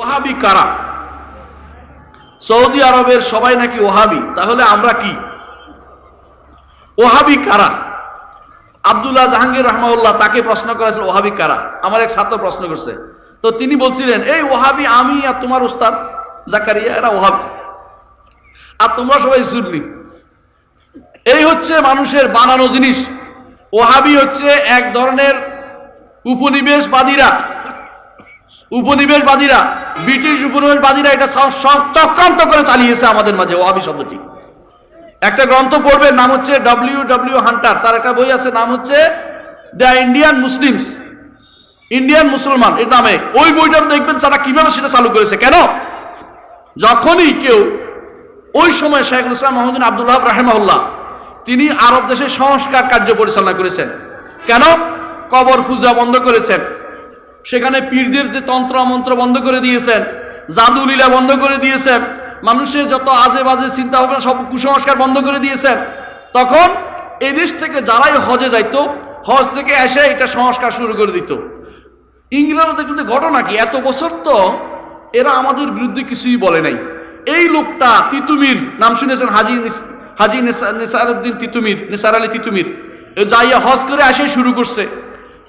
ওহাবি কারা? সৌদি আরবের সবাই নাকি ওহাবি? তাহলে আমরা কি? ওহাবি কারা? আবদুল্লাহ জাহাঙ্গীর রহমাউল্লাহ তাকে প্রশ্ন করেছিল, ওহাবি কারা? আমার এক ছাত্র প্রশ্ন করছে। তো তিনি বলছিলেন, এই ওহাবি আমি আর তোমার উস্তাদ জাকারিয়া, এরা ওহাবি। আর তোমরা সবাই সুন্নি। এই হচ্ছে মানুষের বানানো জিনিস। ওহাবি হচ্ছে এক ধরনের উপনিবেশবাদীরা। উপনিবেশবাদীরা, ব্রিটিশ উপনিবেশবাদীরা এটা চক্রান্ত করে চালিয়েছে আমাদের মাঝে ওহাবি শব্দটি। একটা গ্রন্থ পড়বেন, নাম হচ্ছে ডব্লিউ ডব্লিউ হান্টার, তার একটা বই আছে, নাম হচ্ছে দ্য ইন্ডিয়ান মুসলিমস। ইন্ডিয়ান মুসলমান, এর নামে। ওই বইটা দেখবেন তারা কীভাবে সেটা চালু করেছে। কেন? যখনই কেউ, ওই সময় শেখুল ইসলাম মোহাম্মদ আবদুল্লাহ রাহেমাউল্লাহ তিনি আরব দেশে সংস্কার কার্য পরিচালনা করেছেন। কেন? কবর, পূজা বন্ধ করেছেন। সেখানে পীরদের যে তন্ত্র মন্ত্র বন্ধ করে দিয়েছেন, জাদু লীলা বন্ধ করে দিয়েছেন, মানুষের যত আজে বাজে চিন্তা ভাবনা সব কুসংস্কার বন্ধ করে দিয়েছেন, তখন এই দেশ থেকে যারাই হজে যাইত, হজ থেকে এসে এটা সংস্কার শুরু করে দিত। ইংল্যান্ডে কিন্তু ঘটনা কি? এত বছর তো এরা আমাদের বিরুদ্ধে কিছুই বলে নাই। এই লোকটা তিতুমির, নাম শুনেছেন হাজি হাজি নিসা- নিসারউদ্দিন তিতুমির, নিসার আলী তিতুমির। যাইয়া হজ করে আসে শুরু করছে।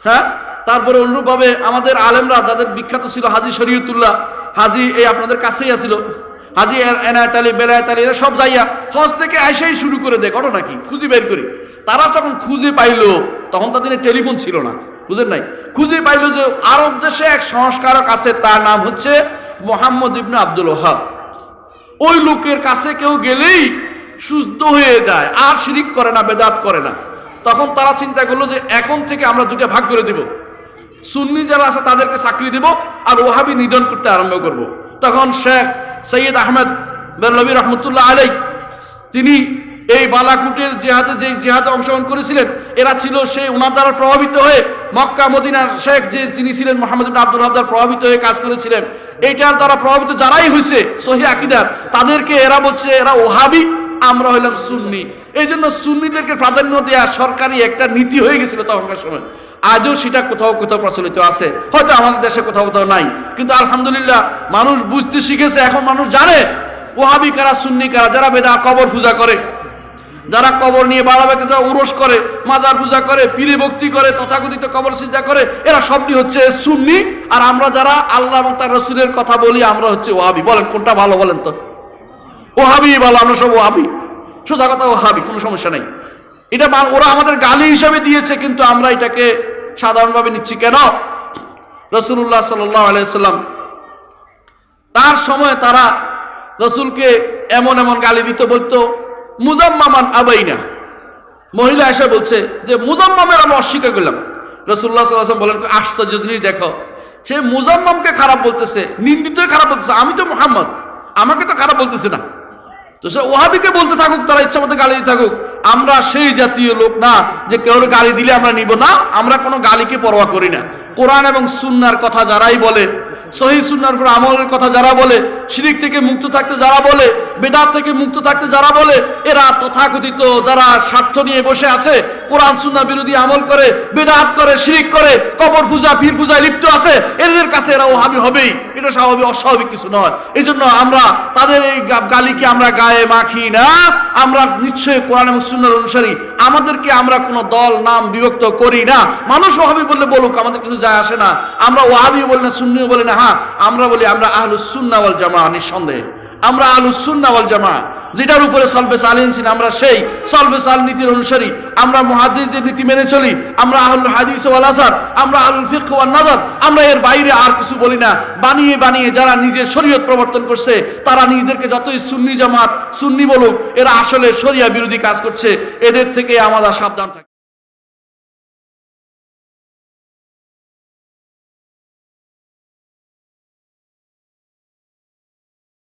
হ্যাঁ? তারপরে অনুরূপভাবে আমাদের আলেমরা, যাদের বিখ্যাত ছিল হাজি শরীয়তুল্লাহ, হাজি এই আপনাদের কাছেই আছিল, হাজি এনায়েত আলী, বেলায়েত আলী, এরা সব যাইয়া হজ থেকে আসেই শুরু করে দেয়, ঘটনা কি? খুঁজে বের করি। তারা যখন খুঁজে পাইলো, তখন তাদের টেলিফোন ছিল না, বুঝেন নাই? খুঁজে পাইলো যে আরব দেশে এক সংস্কারক আছে, তার নাম হচ্ছে মোহাম্মদ ইবনে আব্দুল ওহাব। ওই লোকের কাছে কেউ গেলেই সুস্থ হয়ে যায়, আর শিরিক করে না, বেদাত করে না। তখন তারা চিন্তা করল যে এখন থেকে আমরা দুটা ভাগ করে দিব। সুন্নি যারা আছে তাদেরকে চাকরি দিব আর ওহাবি নিধন করতে আরম্ভ করব। তখন শেখ সৈয়দ আহমেদ বেল্লবী রহমতুল্লাহ আলাই, তিনি এই বালাকুটের জেহাদে যে জেহাদে অংশগ্রহণ করেছিলেন, এরা ছিল সেই ওনার দ্বারা প্রভাবিত হয়ে মক্কা মদিনার শেখ যে যিনি ছিলেন মোহাম্মদ আব্দুল হাবদার প্রভাবিত হয়ে কাজ করেছিলেন, এইটার দ্বারা প্রভাবিত যারাই হয়েছে সহি আকিদার, তাদেরকে এরা বলছে এরা ওহাবি আমরা হইলাম সুন্নি। এই জন্য সুন্নিদেরকে প্রাধান্য দেওয়া সরকারি একটা নীতি হয়ে গেছিল তখনকার সময়। আজও সেটা কোথাও কোথাও প্রচলিত আছে। হয়তো আমাদের দেশে কোথাও কোথাও নাই। কিন্তু আলহামদুলিল্লাহ মানুষ বুঝতে শিখেছে, এখন মানুষ জানে ওহাবি কারা, সুন্নি কারা, যারা বেদা কবর পূজা করে। যারা কবর নিয়ে বাড়াবে যারা উরস করে, মাজার পূজা করে, পীরে ভক্তি করে, তথাকথিত কবর সিজা করে, এরা সবটি হচ্ছে সুন্নি। আর আমরা যারা আল্লাহ তার রসুলের কথা বলি, আমরা হচ্ছে ওহাবি বলেন, কোনটা ভালো বলেন তো? ওহাবি বলো আমরা সব ওহাবি। সোজা কথা, ওহাবি, কোনো সমস্যা নেই। এটা ওরা আমাদের গালি হিসাবে দিয়েছে, কিন্তু আমরা এটাকে সাধারণভাবে নিচ্ছি কেন? রসুল্লাহ সাল্লাহ আলাইসাল্লাম তার সময় তারা রসুলকে এমন এমন গালি দিত, বলতো, মুজাম্মামান আবাইনা। মহিলা এসে বলছে যে, মুজাম্মামের আমি অস্বীকার করলাম। রসুল্লাহ সাল্লাম বলেন, আশ্চর্য জিনিস দেখো, সে মুজাম্মামকে খারাপ বলতেছে, নিন্দিতই খারাপ বলতেছে, আমি তো মোহাম্মদ, আমাকে তো খারাপ বলতেছে না। তো সে ওহাবিকে বলতে থাকুক, তারা ইচ্ছা মতো গালি দিতে থাকুক। আমরা সেই জাতীয় লোক না যে কেউ গালি দিলে আমরা নিব না, আমরা কোনো গালিকে পরোয়া করি না। কোরআন এবং সুন্নার কথা যারাই বলে, সহি সুন্নার উপর আমলের কথা যারা বলে, শিরিক থেকে মুক্ত থাকতে যারা বলে, বেদাত থেকে মুক্ত থাকতে যারা বলে, এরা তথাকথিত যারা স্বার্থ নিয়ে বসে আছে, কোরআন সুন্না বিরোধী আমল করে, বেদাত করে, শিরিক করে, কবর পূজা, পীর পূজায় লিপ্ত আছে, এদের কাছে এরা ওহাবি হবেই। এটা স্বাভাবিক, অস্বাভাবিক কিছু নয়। এই জন্য আমরা তাদের এই গালিকে আমরা গায়ে মাখি না। আমরা নিশ্চয়ই কোরআন এবং সুন্দর অনুসারী। আমাদেরকে আমরা কোনো দল, নাম বিভক্ত করি না। মানুষ ওহাবি বললে বলুক, আমাদের কিছু যায় আসে না। আমরা ওহাবি বলি না, সুন্নিও বলে না। হ্যাঁ আমরা বলি আমরা আহলুস সুন্না ওয়াল জামা নিঃসন্দেহে। আমরা আলু সুন্না ওয়াল জামা যেটার উপরে সলবে সালিন ছিল, আমরা সেই সলবে সাল নীতির অনুসারী। আমরা মহাদিসদের নীতি মেনে চলি, আমরা আহুল হাদিস ওয়াল আসার আমরা আহুল ফিক ওয়াল নাজার। আমরা এর বাইরে আর কিছু বলি না। বানিয়ে বানিয়ে যারা নিজের শরীয়ত প্রবর্তন করছে, তারা নিজেদেরকে যতই সুন্নি জামাত, সুন্নি বলুক, এরা আসলে শরিয়া বিরোধী কাজ করছে। এদের থেকে আমাদের সাবধান থাকি